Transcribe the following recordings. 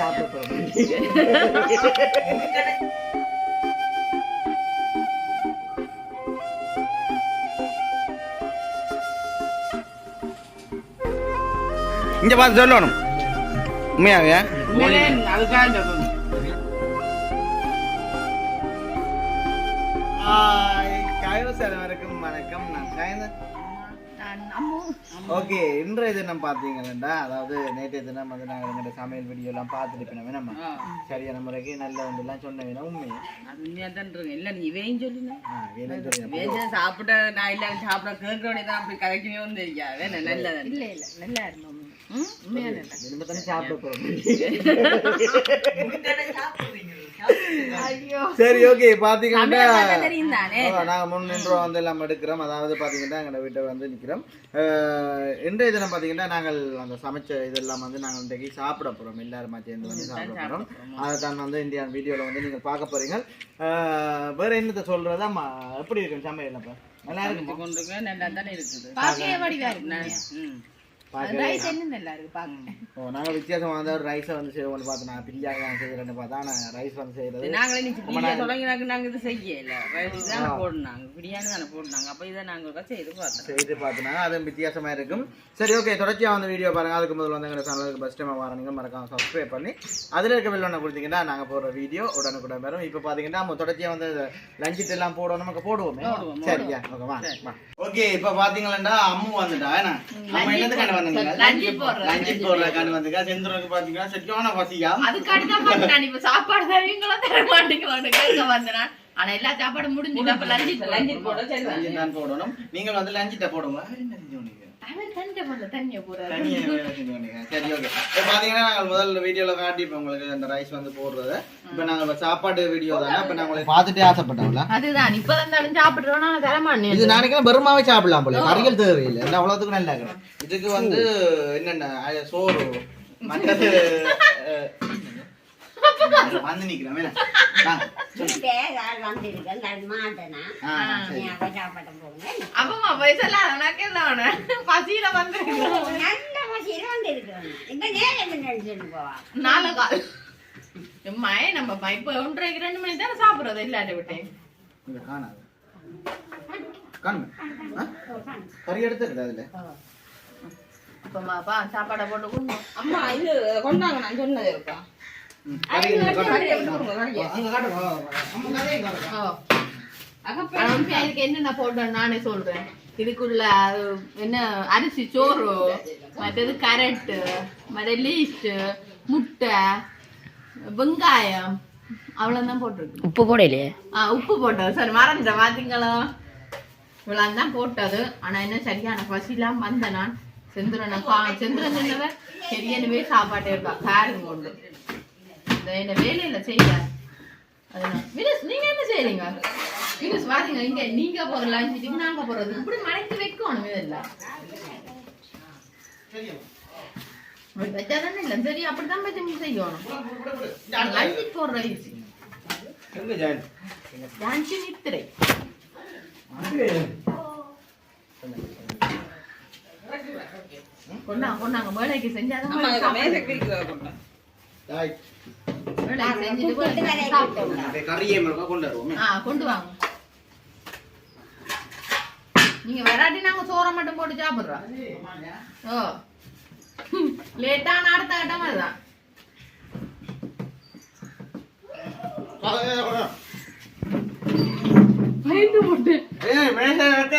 சாப்பிட போறோம் இங்க பார்த்து சொல்லணும் உண்மையாவே அதுக்காக சொல்லணும் வணக்கம் வணக்கம் நான் காயந்தன் ஓகே இன்றைய தினம் பார்த்தீங்கன்னா அதாவது நேற்றைய தினம் வந்து நாங்கள் எங்களோட சமையல் வீடியோ எல்லாம் பார்த்துட்டு நம்ம. சரியான முறைக்கு நல்ல ஒன்றெல்லாம் சொன்னீங்கன்னா உண்மை அது உண்மையா தான் இருக்கு இல்ல நீ சொல்லுங்க வேணும் சொல்லி வேஞ்ச சாப்பிட நான் இல்ல சாப்பிட கேட்கறோட தான் அப்படி கரெக்டவே வந்து தெரியாது நல்லது. இல்ல இல்ல நல்லா இருந்தோம். உண்மையா நல்லா இனிமே தானே சாப்பிட போறோம் ஐயோ சரி ஓகே பாத்தீங்கன்னா நாங்க முன்னின்றோம் வந்து எல்லாம் எடுக்கிறோம் அதாவது பாத்தீங்கன்னா எங்க வீட்டை வந்து நிக்கிறோம் இன்றைய தினம் பாத்தீங்கன்னா நாங்கள் அந்த சமைச்ச இதெல்லாம் வந்து நாங்கள் இன்றைக்கு சாப்பிட போறோம் எல்லாருமா சேர்ந்து வந்து சாப்பிட போறோம் அதை தான் வந்து இந்தியா வீடியோல வந்து நீங்க பார்க்க போறீங்க வேற என்னத்த சொல்றதா எப்படி இருக்கும் சமையல் அப்ப நல்லா இருக்கும் கொண்டு நல்லா தானே இருக்குது ரைஸ் நாங்கள் வித்தியாசமா வந்து ரைஸை வந்து செய்வோம்னு பார்த்தோம். நான் பிரியாணி நான் பார்த்தா நான் ரைஸ் வந்து செய்யறது நாங்களே தொடங்கினாங்க நாங்க இது செய்யல. இதுதானே போடுனாங்க. பிரியாணி தானே போடுனாங்க. அப்ப இதை நாங்க ஒரு செய்து பார்த்தோம். செய்து பார்த்தினா அதுவும் வித்தியாசமா இருக்கும். சரி ஓகே தொடர்ச்சியாக வந்து வீடியோ பாருங்க. அதுக்கு முதல்ல வந்து எங்கள் சேனலுக்கு ஃபஸ்ட் டைம் வரணுங்க மறக்காம சப்ஸ்கிரைப் பண்ணி அதில் இருக்க பில் ஒன்று கொடுத்தீங்கன்னா நாங்கள் போடுற வீடியோ உடனுக்குடன் வரும் இப்போ பார்த்தீங்கன்னா நம்ம தொடர்ச்சியாக வந்து லஞ்சிட்டு எல்லாம் போடுவோம் நமக்கு போடுவோமே. சரியா? ஓகே ஓகே இப்போ பார்த்தீங்களா அம்மு வந்துட்டா. நம்ம வந்தீங்க லஞ்சி போடுறோம். லஞ்சி போடுற கண்டு வந்துங்க செந்துருக்கு பார்த்தீங்கன்னா சரியான பசியா அதுக்காண்டி தான் பார்த்தேன் நான் இப்ப சாப்பாடு தருவீங்களா தர வந்தேன் ஆனா எல்லா சாப்பாடும் முடிஞ்சுட்டு அப்ப லஞ்சி லஞ்சி போட லஞ்சி தான் போடணும். நீங்கள் வந்து லஞ்சிட்ட போடுங்க. அவர் தண்டை பண்ணல தண்ணிய போறாரு. சரி ஓகே இப்போ பார்த்தீங்கன்னா நாங்கள் முதல்ல வீடியோல காட்டிப்போம் உங்களுக்கு அந்த ரைஸ் வந்து போடுறது இப்போ நாங்கள் இப்ப சாப்பாடு வீடியோ தானே இப்போ நான் உங்களுக்கு பார்த்துட்டே ஆசைப்பட்டோம்ல அதுதான் இப்ப இருந்தாலும் சாப்பிடுறோம் நான் தர மாட்டேன் இது நாளைக்கு பெருமாவே சாப்பிடலாம் போல கறிகள் தேவையில்லை இல்லை அவ்வளோத்துக்கு நல்லா இருக்கும் இதுக்கு வந்து என்னென்ன சோறு மற்றது வந்து நிக்கிறேன். அப்பமா வயசுல உனக்கு எல்லாம் பசியில வந்து நாலு கால். மய நம்ம ம- இப்ப ஒன்றரைக்கு ரெண்டு மணி தானே சாப்பிடுறது? இல்லாட்ட விட்டேன் இங்க காணாது? கறி எடுத்துருக்குது அதுல. அப்பமாப்பா சாப்பாடை போட்டு அம்மா இது கொண்டாங்க நான் சொன்னது இருக்கா? என்னென்ன போட்டேன் நானே சொல்றேன் இதுக்குள்ள என்ன அரிசி சோறு மற்றது கரட்டு மற்ற லீஸ்ட் முட்டை வெங்காயம் அவ்வளவுதான் போட்டிருக்கு. உப்பு போடலையே? ஆ உப்பு போட்டது. சரி மறந்துட்டேன். பாத்தீங்களா? இவ்வளோ தான் போட்டது. ஆனா என்ன சரியான பசிலாம் வந்த நான். செந்துரன் செந்துரன் சொன்னவன் சரியனவே சாப்பாட்டே இருக்கா காரம் கொண்டு இந்த என்ன வேலையில செய்யல. அதுதான் வினஸ் நீங்க என்ன செய்றீங்க? வினஸ் பாருங்க இங்க நீங்க போற லஞ்சுக்கு நாங்க போறது. இப்படி மறைத்து வைக்கணும் இதெல்லாம். வச்சாதானே இல்லை? சரி அப்படிதான் வச்சு செய்யணும். லஞ்சு போடுற ஈஸி? லஞ்சு நித்திரை. கொண்டாங்க கொண்டாங்க வேலைக்கு செஞ்சாதான் கறியை மிளகா கொண்டு வருவோமே. ஆ கொண்டு வாங்க நீங்க வராட்டி நாங்க சோறை மட்டும் போட்டு சாப்பிடுறோம் ஓ லேட்டா அடுத்த கட்டம் அதுதான் பயந்து போட்டு ஏய், மேசை வைக்க.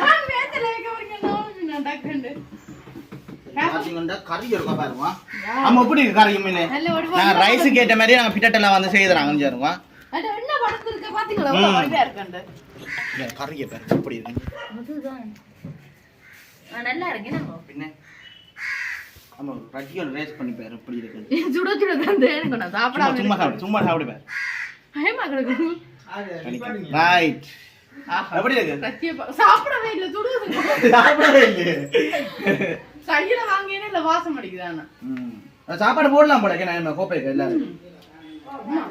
நான் மேத்துல வைக்க வரீங்க நான் டக்குண்டு பாத்தீங்கன்னா கறி இருக்கா பாருங்க. ஆமா, எப்படி இருக்கு கறி மீனு? நாங்க ரைஸுக்கு ஏத்த மாதிரி நாங்க பிட்டட்டெல்லாம் வந்து செய்துறாங்க கொஞ்சம் இருங்க. அது என்ன படத்து இருக்க? பாத்தீங்களா? கறியை பாருங்க, எப்படி இருக்கு. நல்லா இருக்கு. நம்ம பின்ன? ஆமா, ரஜினியோட race பண்ணி பாரு, எப்படி இருக்குன்னு. சுட சுட தந்து எனக்கு நான் சும்மா சாப்பிடாம சும்மா சாப்பிடு, சும்மா சாப்பிடு பாரு. பயமா கிடக்கு. Right. எப்படி இருக்கு? சாப்பிடவே இல்ல சுடுவது சாப்பிடவே இல்லையே. கையில வாங்கினே இல்ல வாசம் அடிக்குதானா சாப்பாடு போடலாம் போல என்ன நம்ம கோப்பைக்கு எல்லாரும்.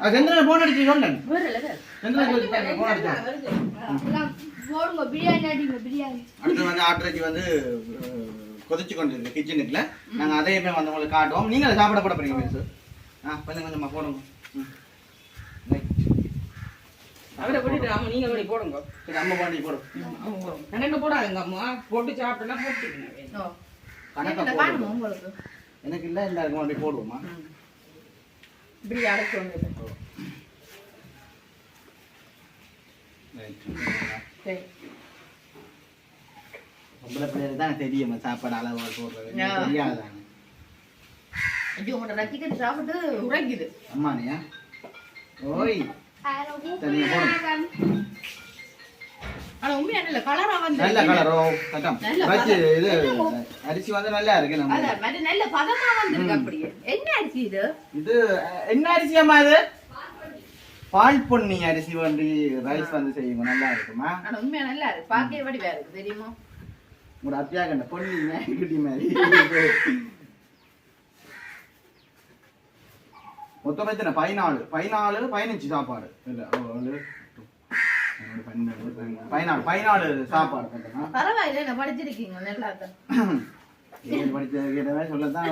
அது செந்திரன் போன் அடிச்சு சொன்னேன் வேற இல்ல வேற செந்திரன் போன் அடிச்சான் எல்லாம் போடுங்க பிரியாணி அடிங்க பிரியாணி. அடுத்து வந்து ஆட்டிறைச்சி வந்து கொதிச்சு கொண்டு இருக்கு கிச்சனுக்குள்ள நாங்க அதையுமே வந்து உங்களுக்கு காட்டுவோம். நீங்க அதை சாப்பிட போட போறீங்க மிஸ் ஆ கொஞ்சம் கொஞ்சமா போடுங்க. அவரை போட்டுட்டு ஆமா நீங்க அப்படி போடுங்க. சரி அம்மா பாண்டி போடும் எனக்கு போடாதுங்க அம்மா? போட்டு சாப்பிட்டா போட்டுக்கணும் ஓ. கணக்கா உங்களுக்கு. எனக்கு இல்ல இந்த பாண்டி போடுவோமா? இப்படி சரி. பொம்பளை பிள்ளைகளுக்கு தான் தெரியும் சாப்பாடு அளவு போடுறது. தெரியாதாங்க ஐயோ உங்களோட ரசிகன் சாப்பிட்டு உரைக்குது அம்மானியா? ஓய். ஆனா உண்மையா இல்ல கலரா வந்து நல்ல கலரோ கட்டம். நல்ல வச்சு பதம். இது அரிசி வந்து நல்லா இருக்கு நம்ம. அதான் மற்ற நல்ல பதமா வந்திருக்கு அப்படியே. என்ன அரிசி இது? இது என்ன அரிசி அம்மா இது? பால் பொன்னி அரிசி வந்து ரைஸ் வந்து செய்யுங்க நல்லா இருக்குமா? உண்மையா நல்லா இருக்கு. இருக்கு தெரியுமா? உங்களோட அத்தியா கண்ட பொன்னி மேகுட்டி மாதிரி மொத்தம் எத்தனை? பதினாலு. பதினாலு பதினஞ்சு சாப்பாடு. இல்ல பதினாலு பதினாலு சாப்பாடு பரவாயில்ல என்ன படிச்சிருக்கீங்க நல்லா படிச்ச சொல்லத்தான்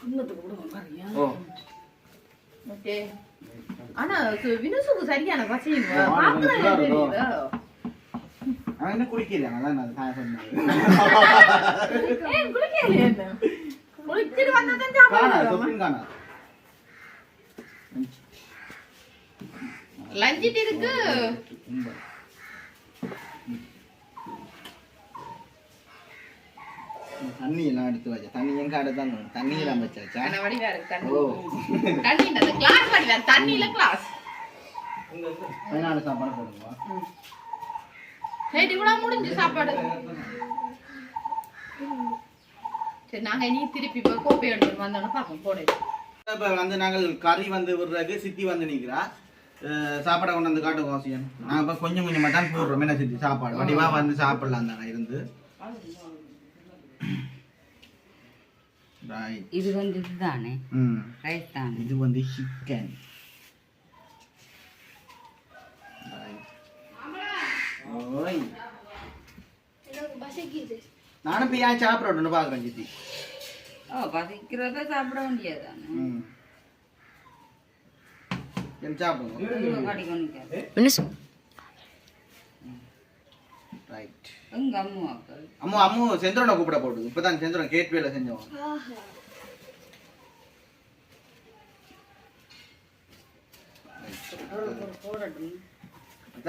குடும்பத்துக்கு கொடுங்க பாருங்க ஓ. ஓகே. ஆனா சு- வினுசுக்கு சரியான பசிங்க? தெரியுதா அவன் அதான் நான் சொன்னேன். ஏன் என்ன? குளிச்சுட்டு வந்தா தான் காணா தொப்பின் காணா. லஞ்சிட்டு இருக்கு தண்ணி எல்லாம் எடுத்து வச்ச தண்ணி எங்க அடுத்தான் தண்ணி எல்லாம் வச்சாச்சா வடிவா இருக்கு தண்ணி தண்ணி கிளாஸ் வடிவா தண்ணியில கிளாஸ் பதினாலு சாப்பாடு போடுவா சரி இவ்வளவு முடிஞ்சு சாப்பாடு சரி நாங்க இனி திருப்பி போய் கோப்பை எடுத்துட்டு வந்தோம்னா பாப்போம் போடு இப்போ வந்து நாங்கள் கறி வந்து விடுறதுக்கு சித்தி வந்து நிற்கிறா சாப்பாடை கொண்டு வந்து காட்டுங்க அவசியம் நாங்கள் இப்போ கொஞ்சம் கொஞ்சமாக தான் போடுறோம் என்ன சித்தி சாப்பாடு. வடிவா வந்து சாப்பிடலாம் தானே இருந்து. இது வந்து இதுதானே? ம். ரைஸ் தானே? இது வந்து சிக்கன் ஓய். நானும் இப்போ ஏன் சாப்பிடணும்னு பார்க்குறேன் சித்தி. ஓ பசிக்கிறத சாப்பிட வேண்டியதுதானே? ம். ரைட் எங்க அம்மாக்கள் அம்மு அம்மு செந்திரனை கூப்பிட போடுது இப்பதான் செந்திரன் கேட்வேல செஞ்சோம்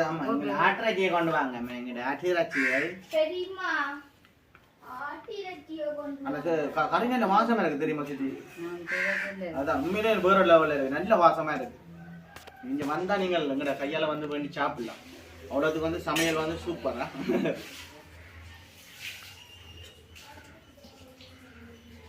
அம்மா ஆட்டிறைச்சியை கொண்டு வாங்க. அம்மா, எங்கிட்ட ஆட்டிரட்டியோ கொண்டு எனக்கு க- கறி நல்ல வாசமா இருக்கு தெரியுமா சித்தி. அதான் உண்மையிலே வேற லெவல்ல இருக்கு. நல்ல வாசமா இருக்கு. இங்க வந்தா நீங்கள் எங்கட கையால வந்து வேண்டி சாப்பிடலாம். அவ்வளோத்துக்கு வந்து சமையல் வந்து சூப்பரா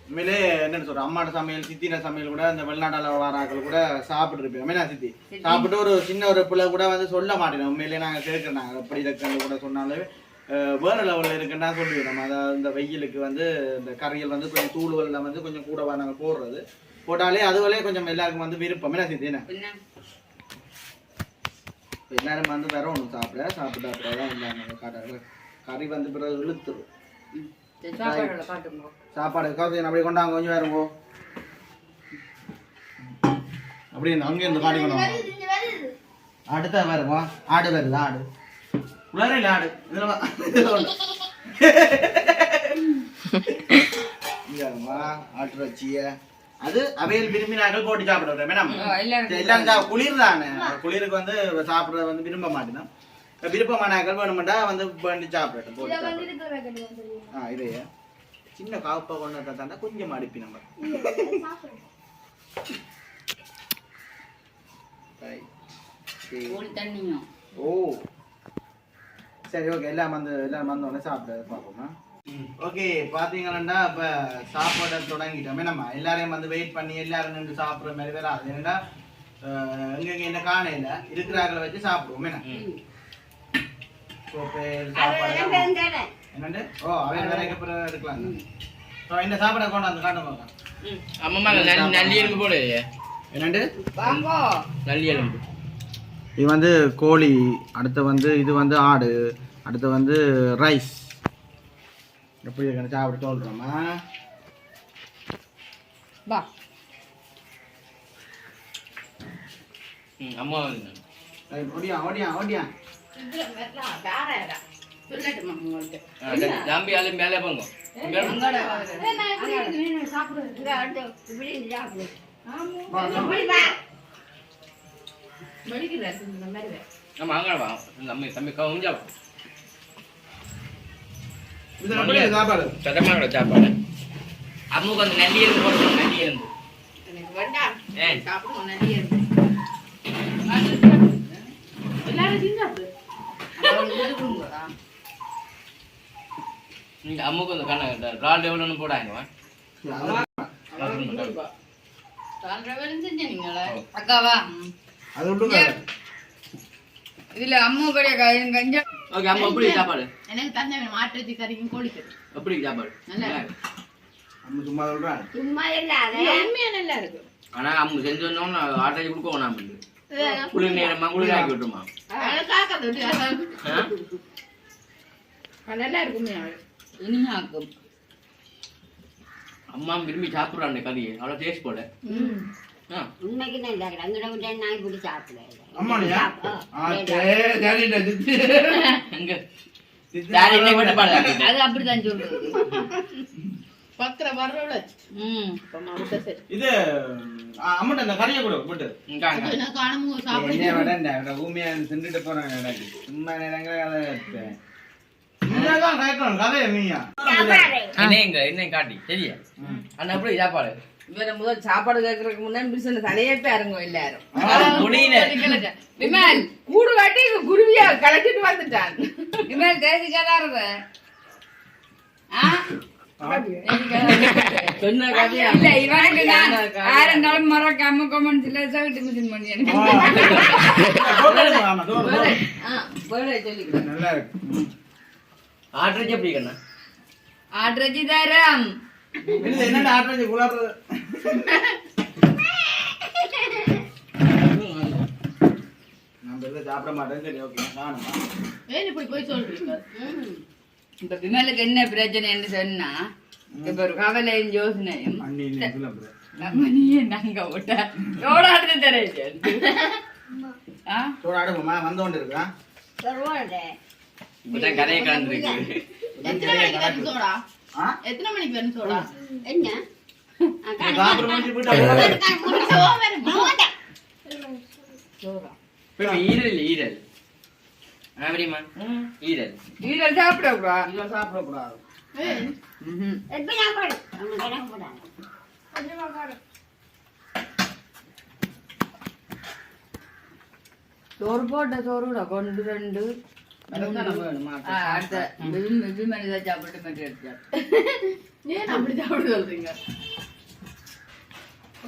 உண்மையிலே என்னன்னு சொல்ற அம்மாட சமையல் சித்தின சமையல் கூட இந்த வெளிநாட்டால வராக்கள் கூட சாப்பிட்டு இருப்போம் என்ன சித்தி. சாப்பிட்டு ஒரு சின்ன ஒரு பிள்ளை கூட வந்து சொல்ல மாட்டேன். உண்மையிலே நாங்க கேட்கிறோம் நாங்க எப்படி இருக்குன்னு கூட சொன்னாலும் அஹ், வேற லெவலில் இருக்குன்னா சொல்லிவிடும் அதாவது இந்த வெயிலுக்கு வந்து இந்த கறிகள் வந்து கொஞ்சம் தூள்களில் வந்து கொஞ்சம் கூடவா நாங்க போடுறது. போட்டாலே அதுவலே கொஞ்சம் எல்லாருக்கும் வந்து விருப்பம். என்ன சித்தி என்ன? பின்ன இப்ப எல்லாரும் வந்து வரணும் சாப்பிட சாப்பிட்டு அப்புறம் தான் எல்லாரும் காட்டாரு கறி வந்து பிறகு இழுத்துரும். காட்டுங்க. சாப்பாடு காசு அப்படி கொண்டாங்க. கொஞ்சம் வேறுங்கோ. அப்படி அங்கே இருந்து காட்டிக்கணும் இங்க வருது அடுத்த வேறுங்க. ஆடு வருது ஆடு. உள்ளார இல்லை ஆடு. இதுல வா. அது அவையில் விரும்பினார்கள் போட்டு சாப்பிடுறேன் மேடம் எல்லாம் சா- குளிர் தானே? குளிருக்கு வந்து சாப்பிட வந்து விரும்ப மாட்டேன் விருப்பமானாக்கள் வேணுமெண்டா வந்து பண்ணி சாப்பிடட்டும் போட்டு ஆ இதையே. சின்ன காப்பா கொண்டு தாண்டா கொஞ்சம் அடிப்பி நம்ம. ஓ. சரி ஓகே எல்லாம் வந்து எல்லாம் வந்தோடனே சாப்பிட பார்ப்போமா? ஓகே பார்த்தீங்கன்னா இப்போ சாப்பாடை தொடங்கிட்டோமே நம்ம. எல்லாரையும் வந்து வெயிட் பண்ணி எல்லாரும் நின்று சாப்பிட்ற மாதிரி வராது ஏன்னா எங்கெங்க என்ன காணையில் இருக்கிறாங்களை வச்சு சாப்பிடுவோம். என்ன? சாப்பாடு என்னண்டு? ஓ அவன் வேலைக்கு அப்புறம் எடுக்கலாம் ஸோ இந்த சாப்பாடை கொண்டு வந்து காட்டு பார்க்கலாம் அம்மா போடு. என்னண்டு? இது வந்து கோழி அடுத்து வந்து இது வந்து ஆடு அடுத்து வந்து ரைஸ் எப்படி இருக்கணும் சாப்பிட்டு சொல்கிறோமா வா. அம்மா ஓடியா ஓடியா ஓடியா. தம்பி அள்ளி மேலே போங்க. ஆமா. அங்கே வா. தம்பி தம்பி கொஞ்சம் எப்படி சாப்பாடு. அம்முக்கு வந்து நல்லி எலும்பு போட்டு நல்லி எலும்பு எனக்கு வேண்டாம். ஏன் சாப்பிடுவோம் நிறைய இருக்கு எல்லாரும் திங்காது இந்த அம்முக்கு வந்து கண்ண ரால் எவ்வளோன்னு போடாங்க வா. அக்காவா அது விட்டுங்க இதுல அம்மா கடைய கஞ்சா ஓகே அம்மா எப்படி சாப்பாடு? எனக்கு தந்தை வேணும் ஆட்டுச்சி கறிக்கும் கோழிக்கறி. எப்படி சாப்பாடு? நல்லா இருக்கு. சும்மா சொல்கிறேன் சும்மா இல்லாத உண்மையா நல்லா இருக்கு. ஆனா அவங்க செஞ்சு வந்தோம்னா ஆட்டை கொடுக்க வேணாம் குளிர் நேரமா குளிர் ஆக்கி ஆ? நல்லா இருக்குமே இனியாக்கும் அம்மா விரும்பி சாப்பிட்றான் கறியை. அவ்வளோ டேஸ்ட் போட ஆ. உண்மைக்கு தான் இல்லை அங்கட விட்டு நாய் பிடி சாப்பிடல அம்மானியா ஆ சரி சரிடா சித்தி. எங்க? யார் என்ன மட்டும் பாடுறாங்க அது அப்படிதான் சொல்றது. பத்திர வர்றவள ம். இது அம்மட்ட அந்த கறியை கொடு என்ன இந்த ஊமையா தின்னுட்டு எனக்கு சும்மா நேரங்கள கதை கேட்கணும் நீயா? என்ன இங்க என்ன காட்டி சரியா? அண்ணா எப்படி சாப்பாடு? இவரை முதல் சாப்பாடு கேட்கறதுக்கு முன்னாடி பிடிச்ச தலையே பாருங்க எல்லாரும். விமல் கூடு குருவியா கலைச்சிட்டு வந்துட்டான். விமல் தேசி கதாரத சொன்ன கதையா இல்ல இவனுக்கு நான் ஆயிரம் மறக்காம கமெண்ட் மிஷின். சொல்லிக்கிறேன். ஆட்ரஜி தரம். என்னடா பெருசா சாப்பிட மாட்டேன் சரி ஓகே காணுமா ஏன் இப்படி போய் சொல்றீங்க? இப்ப விமலுக்கு என்ன பிரச்சனைன்னு சொன்னா இப்ப ஒரு கவலையும் யோசனையும் நம்ம நீயே நாங்க விட்ட ஓடாடுறது சோட அடுப்புமா வந்து கொண்டு கதையை கலந்துருக்கு. எத்தனை மணிக்கு வேணும் சோடா? ஆ. எத்தனை மணிக்கு வேணும் சோடா. என்ன ஈரல் ஈரல். ஈரல். இதை சாப்பிடக்கூடாது. கணக்கு போடாங்க சோறு போட்ட சோறு கூட கொண்டு ரெண்டு. அடுத்த சாப்பிட்டு மட்டும் எடுத்தார் ஏன் அப்படி சாப்பிட சொல்றீங்க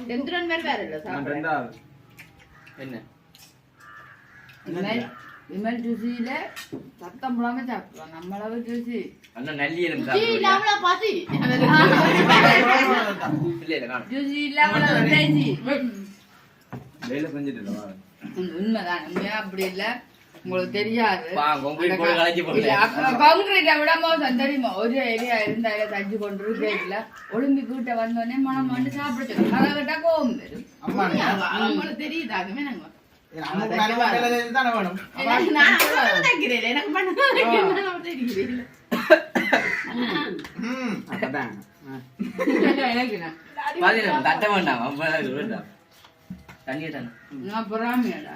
எந்திரன் வேற இல்ல ரெண்டாவது என்ன விமல் ஜூசியில சத்தம் போடாம சாப்பிடுவான் நம்மளவு ஜூசி அண்ணா நல்லி பசி ஜூசி இல்லாம உண்மைதான் உண்மையா அப்படி இல்ல உங்களுக்கு தெரியாது. பா, concrete போட்டு கலைச்சு போடல. இல்ல, அப்ப concrete-அ விட மோசம் தெரியுமா? ஒரு ஏரியா இருந்தா இதை தச்சு கொண்டு இருக்கல ஒளிம்பி வீட்டை வந்தோடனே மனம் வந்து சாப்பிட சொல்லணும் அதை விட்டா கோவம் வரும். தெரியுது அதுமே நாங்க எனக்கு தட்ட வேண்டாம். தானே நான் பொறாமையாடா.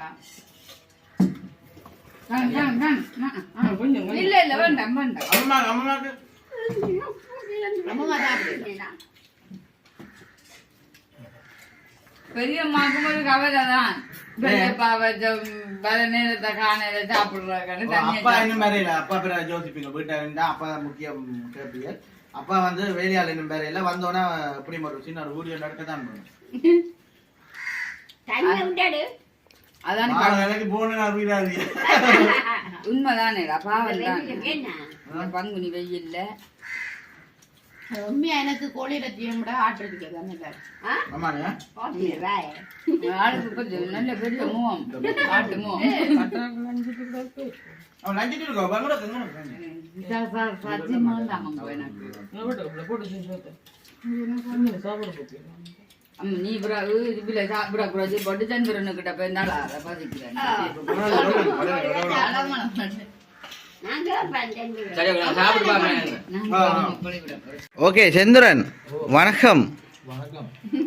இல்ல இல்ல வேண்டாம் வேண்டாம் அம்மா அம்மாக்கு அம்மா சாப்பிடுறேன் பெரிய அம்மாவுக்கும் ஒரு கவலை தான் பெரியப்பாவை பல நேரத்தை காணையில சாப்பிடுறாங்கன்னு தனியா அப்பா இன்னும் வேற இல்ல அப்பா பேர ஜோசிப்பீங்க வீட்டை இருந்தா அப்பா தான் முக்கியம் கேப்பீங்க அப்பா வந்து வேலையாள் இன்னும் வேற இல்ல. வந்தோடனே இப்படி ஒரு சின்ன ஒரு வீடியோ நடக்க தான் விட்டாடு அதான் வேலைக்கு போன வீடாது உண்மைதானேடா பாவம் தான். பங்குனி வெயில்ல. உண்மையா எனக்கு கோழி இறைச்சியும் விட ஆட்டுறதுக்கு தான் நல்லா இருக்கு. ஆமாண்ணே ஆளுக்கு கொஞ்சம் நல்ல பெரிய மூவம் ஆட்டு மூவம் அவன் நீ இதுல சாப்பிடக்கூடாது பட்டு சந்திரனுக்கிட்ட போய் இருந்தாலும் அதை பதிக்கிறேன் ஓகே செந்துரன் வணக்கம்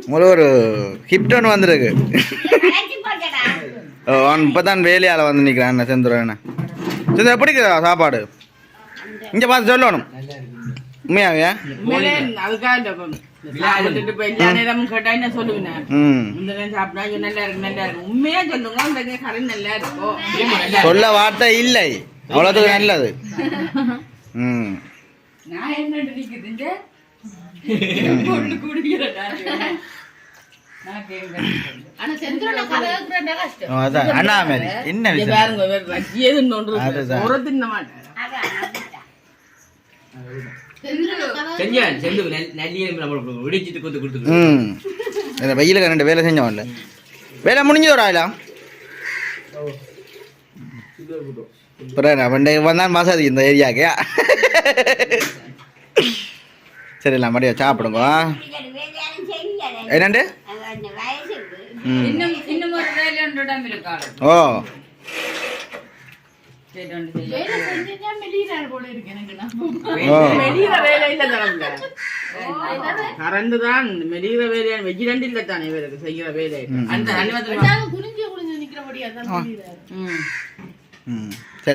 உங்களை ஒரு ஒன்று வந்திருக்கு. அவன் இப்போ தான் வேலையால் வந்து நிற்கிறான் என்ன செந்துரன். செந்துரன் எப்படி சாப்பாடு? இங்கே பார்த்து சொல்லணும். உண்மையாவே? உண்மையிலே அதுக்காக சொல்ல வார்த்தை இல்லை அவ்வளோத்துக்கு நல்லது என்ன விஷயம் பாருங்க வேற வச்சி எதுன்னு ஒன்று அதுதான். ஒரு தின்ன மாட்டேன் அதான் அப்படித்தான். செந்திரனை கலக்கு செஞ்சா செந்து நல்லியே நம்ம இடிச்சிட்டு கொத்து கொடுத்துருக்கு ம். இந்த வெயிலுக்கு ரெண்டு வேலை செஞ்சோம்ல வேலை முடிஞ்சு ஒரு ஆயிலாம் அப்புறம் அவன் வந்தான் வசதி இந்த ஏரியாக்கு சரி இல்லை மடியா சாப்பிடுங்க. என்னண்டு? அது ஓ மெலிகிற வேலை இல்ல தரல கரண்டு தான் மெலிகிற வேலையா? வெஜ் ரெண்டு இல்ல தானே இவருக்கு செய்கிற வேலை. ம். அந்த அலுவலகத்துல